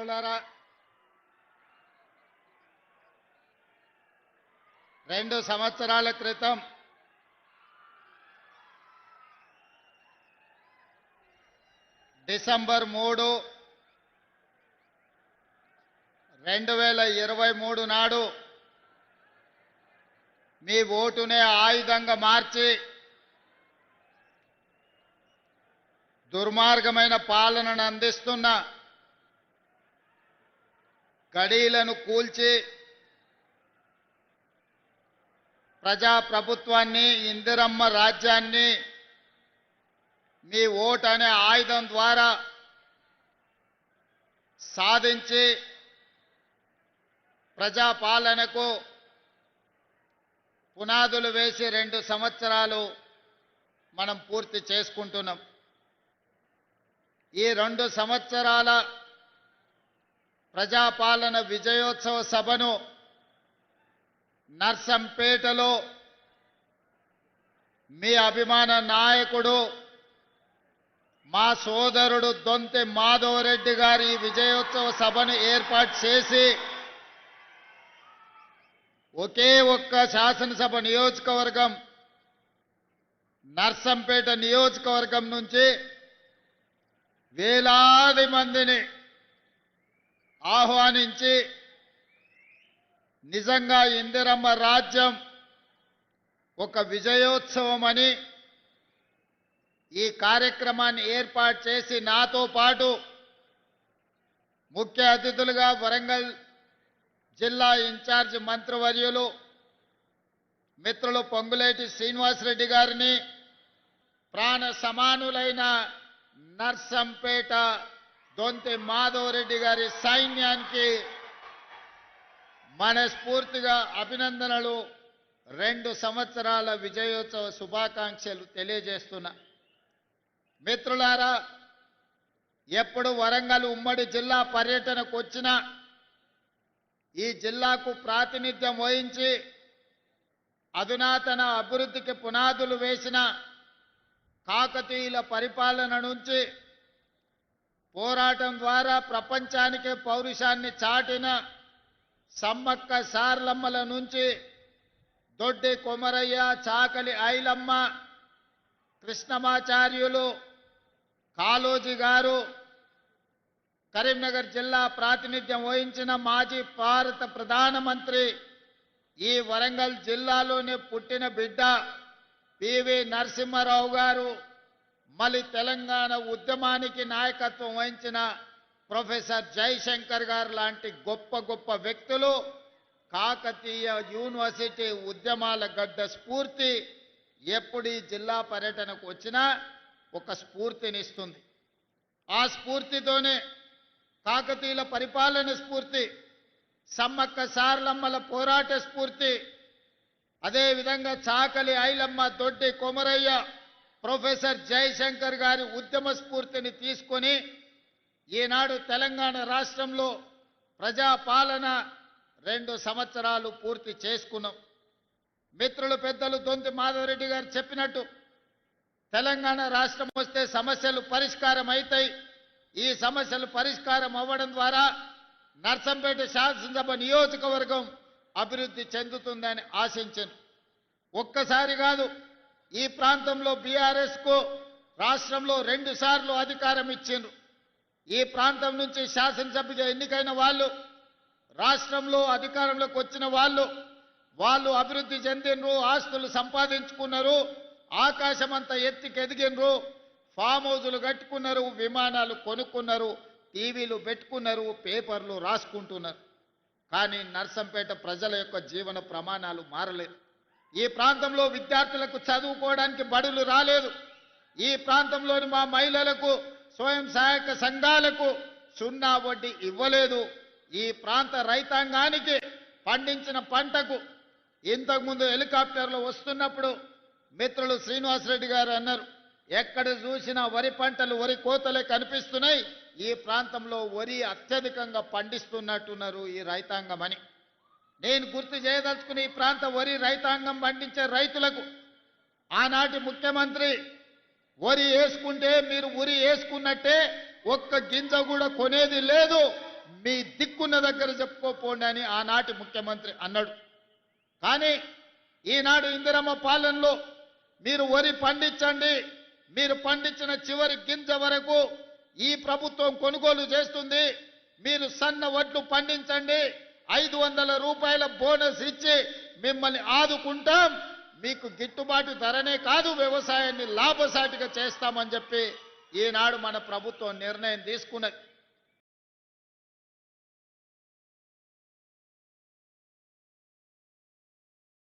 మిత్రులారా రెండు సంవత్సరాల క్రితం డిసెంబర్ మూడు రెండు వేల ఇరవై మూడు నాడు మీ ఓటునే ఆయుధంగా మార్చి దుర్మార్గమైన పాలనను అందిస్తున్న గడీలను కూల్చి ప్రజాప్రభుత్వాన్ని ఇందిరమ్మ రాజ్యాన్ని మీ ఓటు అనే ఆయుధం ద్వారా సాధించి ప్రజాపాలనకు పునాదులు వేసి రెండు సంవత్సరాలు మనం పూర్తి చేసుకుంటున్నాం. ఈ రెండు సంవత్సరాల ప్రజాపాలన విజయోత్సవ సభను నర్సంపేటలో మీ అభిమాన నాయకుడు మా సోదరుడు దొంతి మాధవరెడ్డి గారి ఈ విజయోత్సవ సభను ఏర్పాటు చేసి ఒకే ఒక్క శాసనసభ నియోజకవర్గం నర్సంపేట నియోజకవర్గం నుంచి వేలాది మందిని ఆహ్వానించి నిజంగా ఇందిరమ్మ రాజ్యం ఒక విజయోత్సవం అని ఈ కార్యక్రమాన్ని ఏర్పాటు చేసి నాతో పాటు ముఖ్య అతిథులుగా వరంగల్ జిల్లా ఇన్ఛార్జ్ మంత్రివర్యులు మిత్రులు పొంగులేటి శ్రీనివాసరెడ్డి గారిని ప్రాణ సమానులైన నర్సంపేట దొంతి మాధవరెడ్డి గారి సైన్యానికి మనస్ఫూర్తిగా అభినందనలు. రెండు సంవత్సరాల విజయోత్సవ శుభాకాంక్షలు తెలియజేస్తున్నా మిత్రులారా ఎప్పుడు వరంగల్ ఉమ్మడి జిల్లా పర్యటనకు వచ్చినా ఈ జిల్లాకు ప్రాతినిధ్యం వహించి అధునాతన అభివృద్ధికి పునాదులు వేసిన కాకతీయుల పరిపాలన నుంచి పోరాటం ద్వారా ప్రపంచానికి పౌరుషాన్ని చాటిన సమ్మక్క సార్లమ్మల నుంచి దొడ్డి కొమరయ్య చాకలి ఐలమ్మ కృష్ణమాచార్యులు కాళోజీ గారు కరీంనగర్ జిల్లా ప్రాతినిధ్యం వహించిన మాజీ భారత ప్రధానమంత్రి ఈ వరంగల్ జిల్లాలోనే పుట్టిన బిడ్డ పివి నరసింహారావు గారు. మళ్ళీ తెలంగాణ ఉద్యమానికి నాయకత్వం వహించిన ప్రొఫెసర్ జయశంకర్ గారు లాంటి గొప్ప గొప్ప వ్యక్తులు కాకతీయ యూనివర్సిటీ ఉద్యమాల గడ్డ స్ఫూర్తి ఎప్పుడు ఈ జిల్లా పర్యటనకు వచ్చినా ఒక స్ఫూర్తినిస్తుంది. ఆ స్ఫూర్తితోనే కాకతీయుల పరిపాలన స్ఫూర్తి సమ్మక్క సార్లమ్మల పోరాట స్ఫూర్తి అదేవిధంగా చాకలి ఐలమ్మ దొడ్డి కొమరయ్య ప్రొఫెసర్ జయశంకర్ గారి ఉద్యమ స్ఫూర్తిని తీసుకొని ఈనాడు తెలంగాణ రాష్ట్రంలో ప్రజాపాలన రెండు సంవత్సరాలు పూర్తి చేసుకున్నాం. మిత్రులు పెద్దలు దొంతి మాధవరెడ్డి గారు చెప్పినట్టు తెలంగాణ రాష్ట్రం వస్తే సమస్యలు పరిష్కారం అవుతాయి ఈ సమస్యలు పరిష్కారం అవ్వడం ద్వారా నర్సంపేట శాసనసభ నియోజకవర్గం అభివృద్ధి చెందుతుందని ఆశించను. ఒక్కసారి కాదు ఈ ప్రాంతంలో బీఆర్ఎస్కు రాష్ట్రంలో రెండు సార్లు అధికారం ఇచ్చిండ్రు. ఈ ప్రాంతం నుంచి శాసనసభ్యుగా ఎన్నికైన వాళ్ళు రాష్ట్రంలో అధికారంలోకి వచ్చిన వాళ్ళు వాళ్ళు అభివృద్ధి చెందినరు ఆస్తులు సంపాదించుకున్నారు ఆకాశం అంతా ఫామ్ హౌజులు కట్టుకున్నారు విమానాలు కొనుక్కున్నారు టీవీలు పెట్టుకున్నారు పేపర్లు రాసుకుంటున్నారు. కానీ నర్సంపేట ప్రజల యొక్క జీవన ప్రమాణాలు మారలేదు. ఈ ప్రాంతంలో విద్యార్థులకు చదువుకోవడానికి బడులు రాలేదు. ఈ ప్రాంతంలోని మా మహిళలకు స్వయం సహాయక సంఘాలకు సున్నా వడ్డీ ఇవ్వలేదు. ఈ ప్రాంత రైతాంగానికి పండించిన పంటకు ఇంతకుముందు హెలికాప్టర్లో వస్తున్నప్పుడు మిత్రులు శ్రీనివాసరెడ్డి గారు అన్నారు ఎక్కడ చూసినా వరి పంటలు వరి కోతలే కనిపిస్తున్నాయి. ఈ ప్రాంతంలో వరి అత్యధికంగా పండిస్తున్నట్టున్నారు ఈ రైతాంగం అని. నేను గుర్తు చేయదలుచుకుని ఈ ప్రాంత వరి రైతాంగం పండించే రైతులకు ఆనాటి ముఖ్యమంత్రి వరి వేసుకుంటే మీరు ఉరి వేసుకున్నట్టే ఒక్క గింజ కూడా కొనేది లేదు. మీ దిక్కున్న దగ్గర చెప్పుకోపోండి అని ఆనాటి ముఖ్యమంత్రి అన్నాడు. కానీ ఈనాడు ఇందిరమ్మ పాలనలో మీరు వరి పండించండి. మీరు పండించిన చివరి గింజ వరకు ఈ ప్రభుత్వం కొనుగోలు చేస్తుంది. మీరు సన్న వడ్లు పండించండి. ఐదు వందల రూపాయల బోనస్ ఇచ్చి మిమ్మల్ని ఆదుకుంటాం. మీకు గిట్టుబాటు ధరనే కాదు వ్యవసాయాన్ని లాభసాటిగా చేస్తామని చెప్పి ఈనాడు మన ప్రభుత్వం నిర్ణయం తీసుకున్నది.